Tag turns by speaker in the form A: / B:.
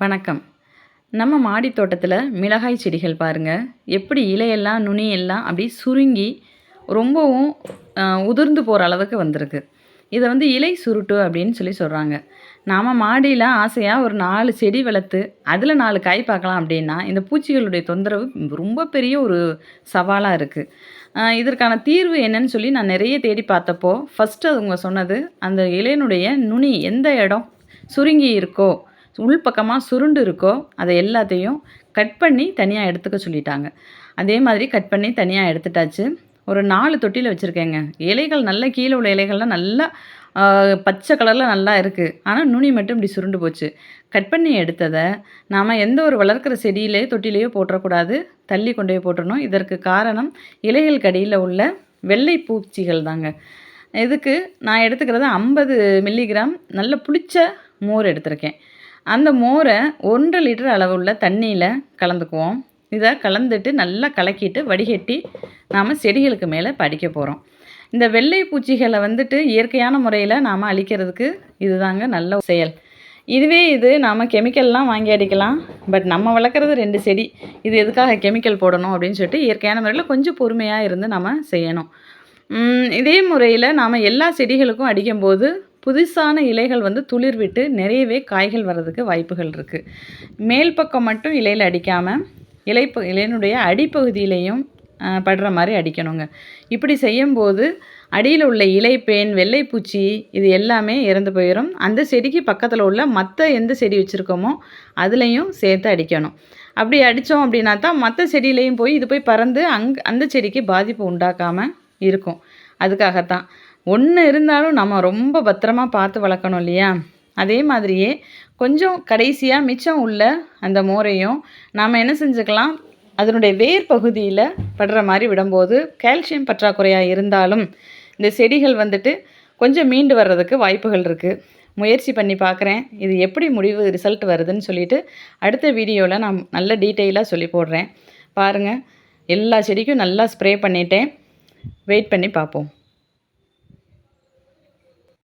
A: வணக்கம். நம்ம மாடி தோட்டத்தில் மிளகாய் செடிகள் பாருங்கள் எப்படி இலையெல்லாம் நுனியெல்லாம் அப்படி சுருங்கி ரொம்பவும் உதிர்ந்து போகிற அளவுக்கு வந்திருக்கு. இதை வந்து இலை சுருட்டு அப்படின்னு சொல்லி சொல்கிறாங்க நாம் மாடியில் ஆசையாக ஒரு நாலு செடி வளர்த்து அதில் நாலு காய் பார்க்கலாம் அப்படின்னா இந்த பூச்சிகளுடைய தொந்தரவு ரொம்ப பெரிய ஒரு சவாலாக இருக்குது இதற்கான தீர்வு என்னன்னு சொல்லி நான் நிறைய தேடி பார்த்தப்போ ஃபஸ்ட்டு அவங்க சொன்னது அந்த இலையினுடைய நுனி எந்த இடம் சுருங்கி இருக்கோ உள்பக்கமாக சுருண்டு இருக்கோ அதை எல்லாத்தையும் கட் பண்ணி தனியாக எடுத்துக்க சொல்லிட்டாங்க. அதே மாதிரி கட் பண்ணி தனியாக எடுத்துட்டாச்சு. ஒரு நாலு தொட்டியில் வச்சுருக்கேங்க. இலைகள் நல்ல கீழே உள்ள இலைகள்லாம் நல்லா பச்சை கலரில் நல்லா இருக்குது ஆனால் நுனி மட்டும் இப்படி சுருண்டு போச்சு. கட் பண்ணி எடுத்ததை நாம் எந்த ஒரு வளர்க்குற செடியிலே தொட்டிலேயோ போட்டுறக்கூடாது தள்ளி கொண்டு போய் போட்டுடணும் இதற்கு காரணம் இலைகளுக்கு அடியில் உள்ள வெள்ளை பூச்சிகள் தாங்க. இதுக்கு நான் எடுத்துக்கிறது ஐம்பது மில்லிகிராம் நல்ல புளிச்ச மோர் எடுத்திருக்கேன். அந்த மோரை ஒன்றரை லிட்டர் அளவுள்ள தண்ணியில் கலந்துக்குவோம். இதை கலந்துட்டு நல்லா கலக்கிட்டு வடிகட்டி நாம் செடிகளுக்கு மேலே படிக்க போகிறோம் இந்த வெள்ளை பூச்சிகளை வந்துட்டு இயற்கையான முறையில் நாம் அழிக்கிறதுக்கு இதுதாங்க நல்ல செயல். இதுவே இது நாம் கெமிக்கல்லாம் வாங்கி அடிக்கலாம். பட் நம்ம வளர்க்குறது ரெண்டு செடி. இது எதுக்காக கெமிக்கல் போடணும் அப்படின்னு சொல்லிட்டு இயற்கையான முறையில் கொஞ்சம் பொறுமையாக இருந்து நம்ம செய்யணும். இதே முறையில் நாம் எல்லா செடிகளுக்கும் அடிக்கும்போது புதுசான இலைகள் வந்து துளிர் விட்டு நிறையவே காய்கள் வர்றதுக்கு வாய்ப்புகள் இருக்குது மேல் பக்கம் மட்டும் இலையில் அடிக்காமல் இலை இலையினுடைய அடிப்பகுதியிலையும் படுற மாதிரி அடிக்கணுங்க. இப்படி செய்யும்போது அடியில் உள்ள இலைப்பேன் வெள்ளைப்பூச்சி இது எல்லாமே இறந்து போயிடும் அந்த செடிக்கு பக்கத்தில் உள்ள மற்ற எந்த செடி வச்சுருக்கோமோ அதுலேயும் சேர்த்து அடிக்கணும். அப்படி அடித்தோம் அப்படின்னா தான் மற்ற செடியிலையும் போய் இது போய் பறந்து அங் அந்த செடிக்கு பாதிப்பு உண்டாக்காமல் இருக்கும். அதுக்காகத்தான். ஒன்று இருந்தாலும் நம்ம ரொம்ப பத்திரமா பார்த்து வளர்க்கணும் இல்லையா? அதே மாதிரியே கொஞ்சம் கடைசியாக மிச்சம் உள்ள அந்த மோரையும் நாம் என்ன செஞ்சுக்கலாம்? அதனுடைய வேர் பகுதியில் படுற மாதிரி விடும்போது கால்சியம் பற்றாக்குறையாக இருந்தாலும் இந்த செடிகள் வந்துட்டு கொஞ்சம் மீண்டு வர்றதுக்கு வாய்ப்புகள் இருக்குது முயற்சி பண்ணி பார்க்குறேன். இது எப்படி முடிவு ரிசல்ட் வருதுன்னு சொல்லிட்டு அடுத்த வீடியோவில் நான் நல்ல டீட்டெயிலாக சொல்லி போடுறேன். பாருங்கள் எல்லா செடிக்கும் நல்லா ஸ்ப்ரே பண்ணிட்டேன். வெயிட் பண்ணி பார்ப்போம்.